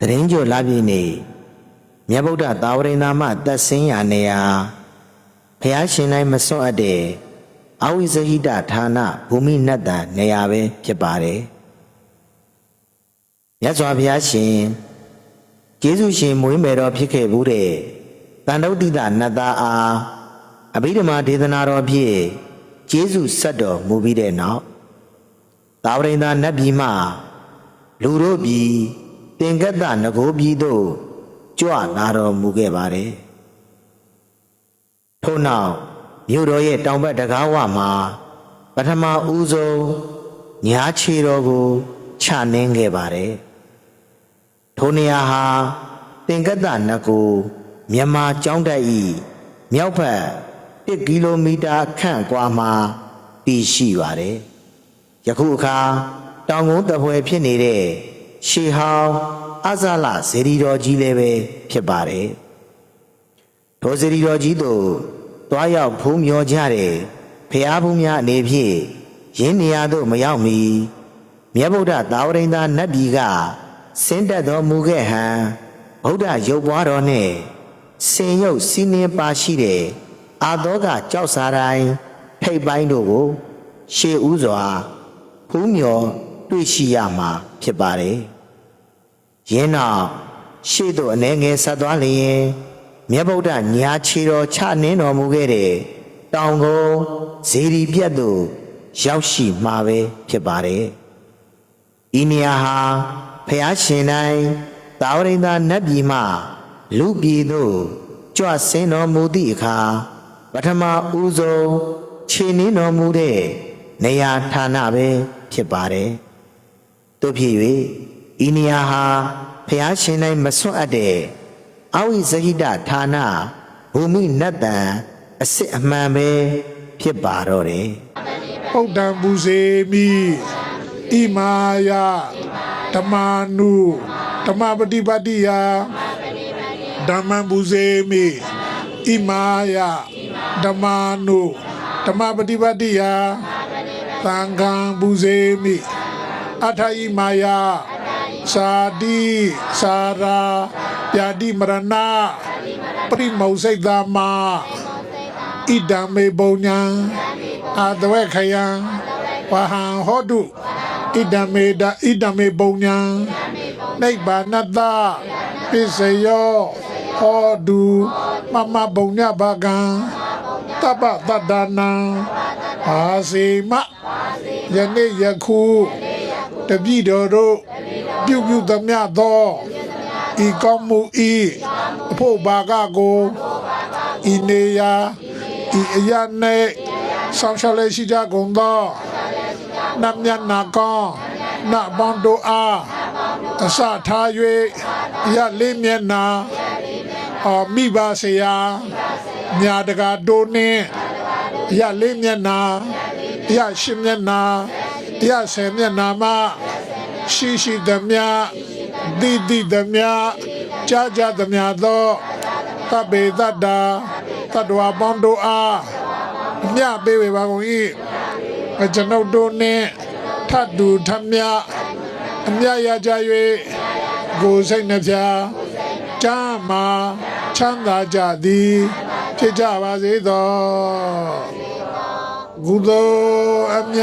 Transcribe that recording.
တရင်ကျော်လာပြီနေမြတ်ဗုဒ္ဓသာဝရိန္ဒာမသက်စင်းရာနေရာဖျားရှင်တိုင်းမစွန့်အပ်တဲ့အဝိဇဟိတဌာနဘူမိနတ်တန်နေရာပဲဖြစ်ပါတယ်မြတ်စွာဘုရားရှင်ကျေးဇူးရှင်မွေးမယ်တော်ဖြစ်ခဲ့ဘူးတဲ့တန်တုတ်တိတနတ်သားအားအဘိဓမ္မာဒေသနာတော်ဖြင့်ကျေးဇူးဆက်တော်မူပြီးတဲ့နောက်သာဝရိန္ဒာနတ်ပြည်မှလူတို့ပြည် တင်ကတ္တငကိုပြည်သို့ကြွလာတော်မူခဲ့ပါတယ်ထို့နောက်မြို့တော်ရဲ့တောင်ဘက်တကားဝမှာပထမဦးဆုံးညာခြေတော်ကိုခြာနှင်းခဲ့ပါတယ်ထိုနေရာဟာတင်ကတ္တငကိုမြန်မာကျောင်းတက်ဤမြောက်ဘက်1ကီလိုမီတာခန့်ကွာမှာတည်ရှိပါတယ်ယခုအခါတောင်ကုန်းတပွဲဖြစ်နေတဲ့ ရှေဟောင်းအဇလဇေဒီတော်ကြီးလည်းပဲဖြစ်ပါတယ်။ထိုဇေဒီတော်ကြီးတို့တွားရောက်ဖုံးမြော်ကြတဲ့ဖျားဖုံးများအနေဖြင့်ရင်းနေရာသို့မရောက်မီမြတ်ဗုဒ္ဓသာဝရိန္ဒာနတ်ပြည်ကဆင်းသက်တော်မူခဲ့ဟံဗုဒ္ဓရုပ်ပွားတော်နှင့်စင်ရုပ်စီးနှင်းပါရှိတဲ့အာသောကကြောက်စာတိုင်းထိပ်ပိုင်းတို့ကိုရှေးဥစွာဖူးမြော် တွေ့ရှိရမှာဖြစ်ပါတယ်။ယင်းနောက်ရှေ့သို့အနေငယ်ဆက်သွားလျင်မြတ်ဗုဒ္ဓညာချီတော်ချနှင်းတော်မူခဲ့တဲ့တောင်ကုန်းဇေဒီပြတ်သို့ရောက်ရှိမှာပဲဖြစ်ပါတယ်။ဤနေရာဟာဖျားရှင်တိုင်းတာဝရိန္ဒာနတ်ပြည်မှလူပြည်သို့ကြွဆင်းတော်မူသည့်အခါပထမဦးဆုံးခြေနှင်းတော်မူတဲ့နေရာဌာနပဲဖြစ်ပါတယ်။ တို့ဖြစ်၍ဤနေရာဟာဖျားရှင်တိုင်းမစွန့်အပ်တဲ့အဝိဇဟိတဌာနဘူမိနတ်တန်အစ်စ်အမှန်ပဲဖြစ်ပါတော့တယ်ပုဒ္ဒံဘူဇေမိဣမာယဓမ္မာနုဓမ္မပฏิပတ်တိယဓမ္မံဘူဇေမိဣမာယဓမ္မာနုဓမ္မပฏิပတ်တိယသံဃံဘူဇေမိ အထာဣမာယသာတိသာရာပြာတိမရဏပရိမောစိတ်သာမဣဒံမေပုံညာအာတဝေခယံဝဟံဟောတုဣဒံမေဒဣဒံမေပုံညာနိဗ္ဗာနတပစ္စယောဟောတုမမပုံညဘကံတပ္ပတတ္တနံအာစေမယနေ့ယခု တပိတော်တို့ပြုပြုသမျှသောဤကောင်းမှုဤအဖို့ဘာကကိုဤနေရာဤအရနဲ့ဆောင်ရှောက်လေးရှိကြကုန်သောနတ်မြတ်နာကောင်းနတ်ပေါင်းတို့အားအစထား၍ရလေးမျက်နာအော်မိပါစေရာမြာတကာတို့နှင့်ရလေးမျက်နာရရှင်းမျက်နာ ရဆယ်မျက်နာမှရှိရှိသမျှတိတိသမျှကြာကြာသမျှသောတပ္ပေတ္တာတတ္တဝါပေါင်းတို့အားအမြပေးဝေပါကုန်၏အကျွန်ုပ်တို့နှင့်ထတ်တူထမြအမြရကြ၍ကိုယ်စိတ်နှဖျားချမ်းမာချမ်းသာကြသည်ဖြစ်ကြပါစေသောကုသိုလ်အမြ